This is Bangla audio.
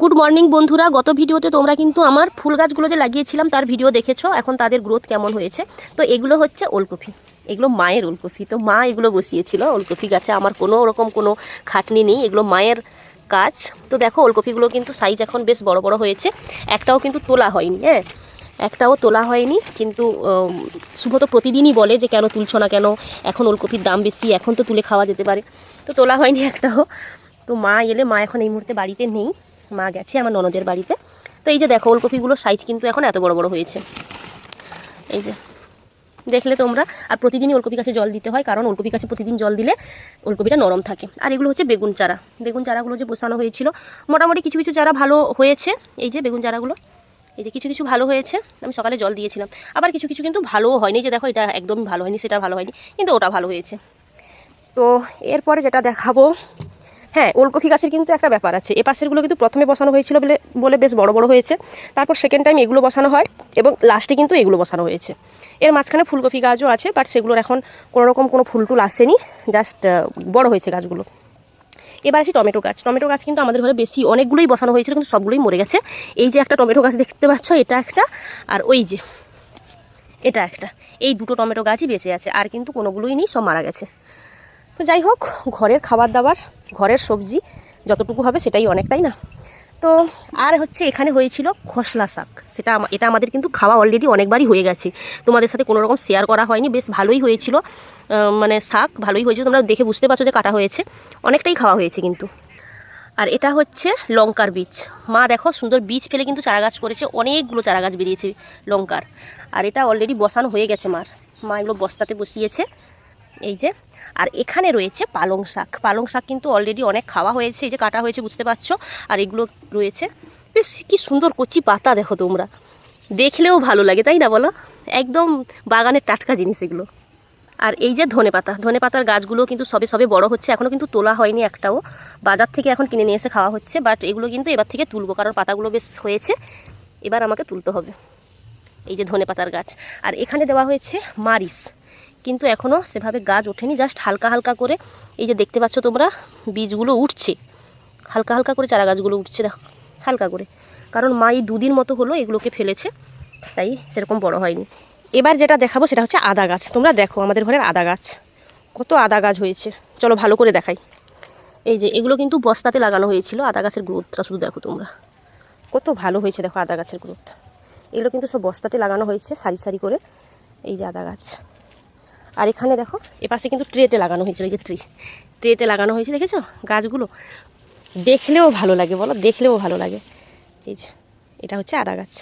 গুড মর্নিং বন্ধুরা। গত ভিডিওতে তোমরা কিন্তু আমার ফুল গাছগুলো যে লাগিয়েছিলাম, তার ভিডিও দেখেছ। এখন তাদের গ্রোথ কেমন হয়েছে? তো এগুলো হচ্ছে ওলকপি। এগুলো মায়ের ওলকপি। তো মা এগুলো বসিয়েছিল। ওলকপি গাছে আমার কোনো রকম কোনো খাটনি নেই। এগুলো মায়ের কাজ। তো দেখো, ওলকপিগুলো কিন্তু সাইজ এখন বেশ বড় বড় হয়েছে। একটাও কিন্তু তোলা হয়নি হ্যাঁ? একটাও তোলা হয়নি। কিন্তু শুভ তো প্রতিদিনই বলে যে কেন তুলছো না কেন? এখন ওলকপির দাম বেশি, এখন তো তুলে খাওয়া যেতে পারে। তো তোলা হয়নি একটাও। তো মা এলে, মা এখন এই মুহূর্তে বাড়িতে নেই। মা গেছে আমার ননদের বাড়িতে। তো এই যে দেখো ওলকপিগুলোর সাইজ কিন্তু এখন এত বড় বড় হয়েছে। এই যে, দেখলে তোমরা। আর প্রতিদিনই ওলকপি গাছে জল দিতে হয়, কারণ ওলকপি গাছে প্রতিদিন জল দিলে ওলকপিটা নরম থাকে। আর এগুলো হচ্ছে বেগুন চারা। বেগুন চারাগুলো যে বসানো হয়েছিল, মোটামুটি কিছু কিছু চারা ভালো হয়েছে। এই যে বেগুন চারাগুলো, এই যে কিছু কিছু ভালো হয়েছে। আমি সকালে জল দিয়েছিলাম। আবার কিছু কিছু কিন্তু ভালোও হয়নি। যে দেখো, এটা একদমই ভালো হয়নি, সেটা ভালো হয়নি, কিন্তু ওটা ভালো হয়েছে। তো এরপরে যেটা দেখাবো হ্যাঁ ওলকপি গাছের কিন্তু একটা ব্যাপার আছে। এ পাশেরগুলো কিন্তু প্রথমে বসানো হয়েছিল বলে বলে বেশ বড় বড় হয়েছে। তারপর সেকেন্ড টাইম এগুলো বসানো হয় এবং লাস্টে কিন্তু এগুলো বসানো হয়েছে। এর মাঝখানে ফুলকপি গাছও আছে বাট সেগুলোর এখন কোনো রকম কোনো ফুল টুল আসেনি জাস্ট বড় হয়েছে গাছগুলো। এবার আসি টমেটো গাছ। টমেটো গাছ কিন্তু আমাদের ঘরে বেশি অনেকগুলোই বসানো হয়েছিল, কিন্তু সবগুলোই মরে গেছে। এই যে একটা টমেটো গাছ দেখতে পাচ্ছ, এটা একটা, আর ওই যে, এটা একটা। এই দুটো টমেটো গাছই বেঁচে আছে, আর কিন্তু কোনোগুলোই নেই, সব মারা গেছে। তো যাই হোক, ঘরের খাবার দাবার ঘরের সবজি যতটুকু হবে সেটাই অনেক, তাই না? তো আর হচ্ছে এখানে হয়েছিল খসলা শাক। সেটা এটা আমাদের কিন্তু খাওয়া অলরেডি অনেকবারই হয়ে গেছে। তোমাদের সাথে কোনো রকম শেয়ার করা হয়নি। বেশ ভালোই হয়েছিল। মানে শাক ভালোই হয়েছিল। তোমরা দেখে বুঝতে পারছ যে কাটা হয়েছে। অনেকটাই খাওয়া হয়েছে কিন্তু। আর এটা হচ্ছে লঙ্কার বীজ। মা দেখো, সুন্দর বীজ ফেলে কিন্তু চারা গাছ করেছে। অনেকগুলো চারা গাছ বেরিয়েছে লঙ্কার। আর এটা অলরেডি বসানো হয়ে গেছে মার। মা এগুলো বস্তাতে বসিয়েছে। এই যে, আর এখানে রয়েছে পালং শাক। পালং শাক কিন্তু অলরেডি অনেক খাওয়া হয়েছে, এই যে কাটা হয়েছে, বুঝতে পারছ? আর এগুলো রয়েছে। বেশ, কি সুন্দর কচি পাতা দেখো তোমরা। দেখলেও ভালো লাগে, তাই না বলো? একদম বাগানের টাটকা জিনিস এগুলো। আর এই যে ধনে পাতা, ধনে পাতার গাছগুলো কিন্তু সবে সবে বড় হচ্ছে এখনও কিন্তু তোলা হয়নি একটাও। বাজার থেকে এখন কিনে নিয়ে এসে খাওয়া হচ্ছে বাট এগুলো কিন্তু এবার থেকে তুলবো, কারণ পাতাগুলো বেশ হয়েছে। এবার আমাকে তুলতে হবে। এই যে ধনে পাতার গাছ। আর এখানে দেওয়া হয়েছে মারিস কিন্তু এখনও সেভাবে গাছ ওঠেনি জাস্ট হালকা হালকা করে, এই যে দেখতে পাচ্ছ তোমরা, বীজগুলো উঠছে। হালকা হালকা করে চারা গাছগুলো উঠছে, দেখো, হালকা করে। কারণ মা এই দুদিন মতো হলো এগুলোকে ফেলেছে, তাই সেরকম বড় হয়নি। এবার যেটা দেখাবো সেটা হচ্ছে আদা গাছ। তোমরা দেখো আমাদের ঘরের আদা গাছ, কত আদা গাছ হয়েছে। চলো ভালো করে দেখাই। এই যে এগুলো কিন্তু বস্তাতে লাগানো হয়েছিল, আদা গাছের গ্রোথটা শুধু দেখো তোমরা। কত ভালো হয়েছে দেখো আদা গাছের গ্রোথ এগুলো কিন্তু সব বস্তাতে লাগানো হয়েছে, সারি সারি করে, এই যে আদা গাছ। আর এখানে দেখো এপাশে কিন্তু ট্রেতে লাগানো হয়েছিল, এই যে ট্রি। ট্রেতে লাগানো হয়েছে, দেখেছ? গাছগুলো দেখলেও ভালো লাগে, বলো? দেখলেও ভালো লাগে। এই যে, এটা হচ্ছে আদা গাছ।